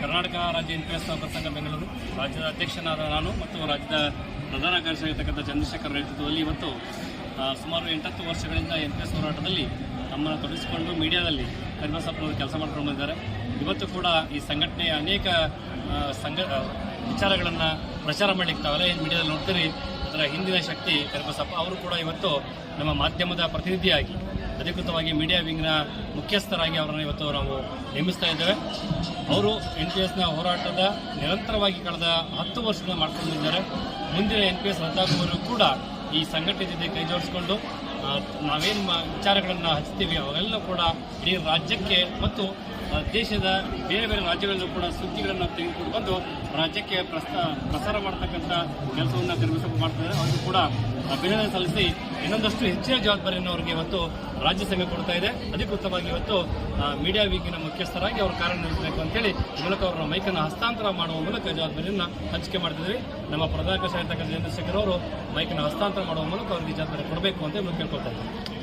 ಕರ್ನಾಟಕ ರಾಜ್ಯ ಎಸ್ ನೌಕರ ಸಂಘ ಬೆಂಗಳೂರು. ರಾಜ್ಯದ ಅಧ್ಯಕ್ಷನಾದ ನಾನು ಮತ್ತು ರಾಜ್ಯದ ಪ್ರಧಾನ ಕಾರ್ಯದರ್ಶಿಯಾಗಿರ್ತಕ್ಕಂಥ ಚಂದ್ರಶೇಖರ್ ನೇತೃತ್ವದಲ್ಲಿ ಇವತ್ತು ಸುಮಾರು ಎಂಟತ್ತು ವರ್ಷಗಳಿಂದ ಎನ್ ಪಿ ಎಸ್ ಹೋರಾಟದಲ್ಲಿ ತಮ್ಮನ್ನು ತೊಡಗಿಸಿಕೊಂಡು ಮೀಡಿಯಾದಲ್ಲಿ ಕರಿಬಸಪ್ಪನವರು ಕೆಲಸ ಮಾಡ್ಕೊಂಡು ಬಂದಿದ್ದಾರೆ. ಇವತ್ತು ಕೂಡ ಈ ಸಂಘಟನೆಯ ಅನೇಕ ಸಂಘ ವಿಚಾರಗಳನ್ನು ಪ್ರಚಾರ ಮಾಡಲಿಕ್ಕೆ ತಾವೆಲ್ಲ ಏನು ಮೀಡಿಯಾದಲ್ಲಿ ನೋಡ್ತೀರಿ? ಅದರ ಹಿಂದಿನ ಶಕ್ತಿ ಕರಿಬಸಪ್ಪ ಅವರು ಕೂಡ ಇವತ್ತು ನಮ್ಮ ಮಾಧ್ಯಮದ ಪ್ರತಿನಿಧಿಯಾಗಿ ಅಧಿಕೃತವಾಗಿ ಮೀಡಿಯಾ ವಿಂಗ್ನ ಮುಖ್ಯಸ್ಥರಾಗಿ ಅವರನ್ನು ಇವತ್ತು ನಾವು ನೇಮಿಸ್ತಾ ಇದ್ದೇವೆ. ಅವರು ಎನ್ ಪಿ ಎಸ್ನ ಹೋರಾಟದ ನಿರಂತರವಾಗಿ ಕಳೆದ ಹತ್ತು ವರ್ಷದಿಂದ ಮಾಡ್ಕೊಂಡಿದ್ದಾರೆ. ಮುಂದಿನ ಎನ್ ಪಿ ಎಸ್ ರದ್ದಾಗುವವರು ಕೂಡ ಈ ಸಂಘಟನೆ ಜೊತೆ ಕೈ ಜೋಡಿಸ್ಕೊಂಡು ನಾವೇನು ವಿಚಾರಗಳನ್ನು ಹಚ್ತೀವಿ, ಅವೆಲ್ಲ ಕೂಡ ಇಡೀ ರಾಜ್ಯಕ್ಕೆ ಮತ್ತು ದೇಶದ ಬೇರೆ ಬೇರೆ ರಾಜ್ಯಗಳಲ್ಲೂ ಕೂಡ ಸುದ್ದಿಗಳನ್ನು ತೆಗೆದುಕೊಂಡು ಬಂದು ರಾಜ್ಯಕ್ಕೆ ಪ್ರಸಾರ ಮಾಡ್ತಕ್ಕಂಥ ಕೆಲಸವನ್ನು ನಿರ್ಮಿಸಬೇಕು ಮಾಡ್ತಾರೆ. ಅವರು ಕೂಡ ಅಭಿನಂದನೆ ಸಲ್ಲಿಸಿ ಇನ್ನೊಂದಷ್ಟು ಹೆಚ್ಚಿನ ಜವಾಬ್ದಾರಿಯನ್ನು ಅವರಿಗೆ ಇವತ್ತು ರಾಜ್ಯ ಸಂಘ ಕೊಡ್ತಾ ಇದೆ. ಅಧಿಕೃತವಾಗಿ ಇವತ್ತು ಮೀಡಿಯಾ ವೀಕಿನ ಮುಖ್ಯಸ್ಥರಾಗಿ ಅವರು ಕಾರ್ಯನಿರ್ವಹಿಸಬೇಕು ಅಂತೇಳಿ ಮೂಲಕ ಅವರ ಮೈಕನ್ನು ಹಸ್ತಾಂತರ ಮಾಡುವ ಮೂಲಕ ಜವಾಬ್ದಾರಿಯನ್ನು ಹಂಚಿಕೆ ಮಾಡ್ತಿದ್ದೀವಿ. ನಮ್ಮ ಪ್ರಧಾನ ಕೃಷಿ ಚಂದ್ರಶೇಖರ್ ಅವರು ಮೈಕನ್ನು ಹಸ್ತಾಂತರ ಮಾಡುವ ಮೂಲಕ ಅವರಿಗೆ ಜವಾಬ್ದಾರಿ ಕೊಡಬೇಕು ಅಂತ ಕೇಳ್ಕೊಳ್ತಾ ಇದ್ದಾರೆ.